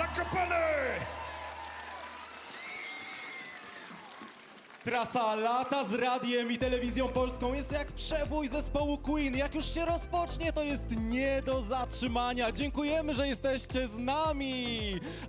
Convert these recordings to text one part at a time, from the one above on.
ジャック・パネー Trasa lata z radiem i telewizją polską jest jak przebój zespołu Queen. Jak już się rozpocznie, to jest nie do zatrzymania. Dziękujemy, że jesteście z nami.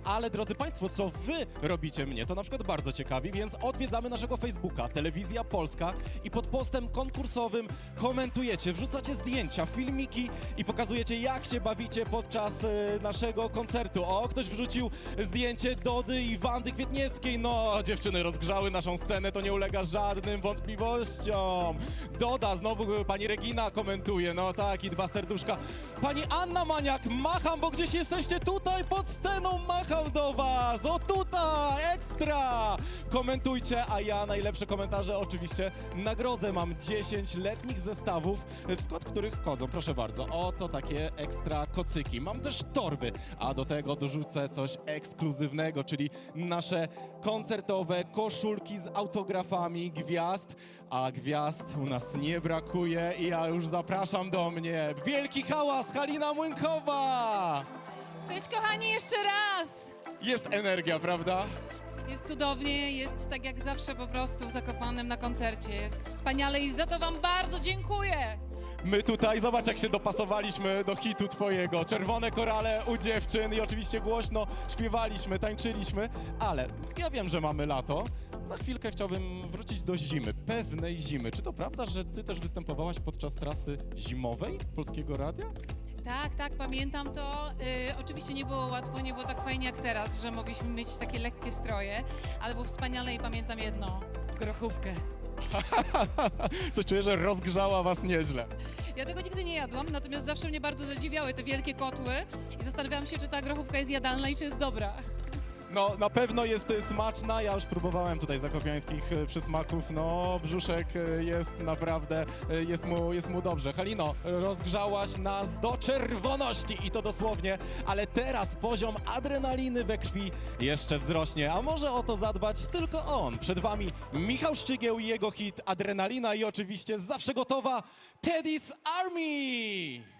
Ale drodzy Państwo, co Wy robicie mnie, to na przykład bardzo ciekawi, więc odwiedzamy naszego Facebooka, Telewizja Polska i pod postem konkursowym komentujecie, wrzucacie zdjęcia, filmiki i pokazujecie, jak się bawicie podczas e, naszego koncertu. O, ktoś wrzucił zdjęcie Dody i Wandy Kwietniewskiej. No, dziewczyny rozgrzały naszą scenę, to nie ulega żadnym wątpliwościom. Doda, znowu pani Regina komentuje, no tak, i dwa serduszka. Pani Anna Maniak, macham, bo gdzieś jesteście tutaj pod sceną, macham do was. O tutaj, ekstra! Komentujcie, a ja najlepsze komentarze oczywiście nagrodzę. Mam 10 letnich zestawów, w skład których wchodzą, proszę bardzo, oto takie ekstra kocyki. Mam też torby, a do tego dorzucę coś ekskluzywnego, czyli nasze koncertowe koszulki z autografami gwiazd, a gwiazd u nas nie brakuje i ja już zapraszam do mnie. Wielki hałas, Halina Młynkowa! Cześć kochani, jeszcze raz! Jest energia, prawda? Jest cudownie, jest tak jak zawsze po prostu w Zakopanem na koncercie. Jest wspaniale i za to wam bardzo dziękuję! My tutaj, zobacz jak się dopasowaliśmy do hitu twojego. Czerwone korale u dziewczyn i oczywiście głośno śpiewaliśmy, tańczyliśmy, ale ja wiem, że mamy lato. Na chwilkę chciałbym wrócić do zimy, pewnej zimy. Czy to prawda, że ty też występowałaś podczas trasy zimowej Polskiego Radia? Tak, tak, pamiętam to. Y, oczywiście nie było łatwo, nie było tak fajnie jak teraz, że mogliśmy mieć takie lekkie stroje, ale było wspaniale i pamiętam jedno, grochówkę. Coś czuję, że rozgrzała was nieźle. Ja tego nigdy nie jadłam, natomiast zawsze mnie bardzo zadziwiały te wielkie kotły i zastanawiałam się, czy ta grochówka jest jadalna i czy jest dobra. No, na pewno jest smaczna. Ja już próbowałem tutaj zakopiańskich y, przysmaków. No, brzuszek y, jest naprawdę, y, jest mu, jest mu dobrze. Halino, rozgrzałaś nas do czerwoności i to dosłownie, ale teraz poziom adrenaliny we krwi jeszcze wzrośnie, a może o to zadbać tylko on. Przed wami Michał Szczygieł i jego hit Adrenalina i oczywiście zawsze gotowa Teddy's Army!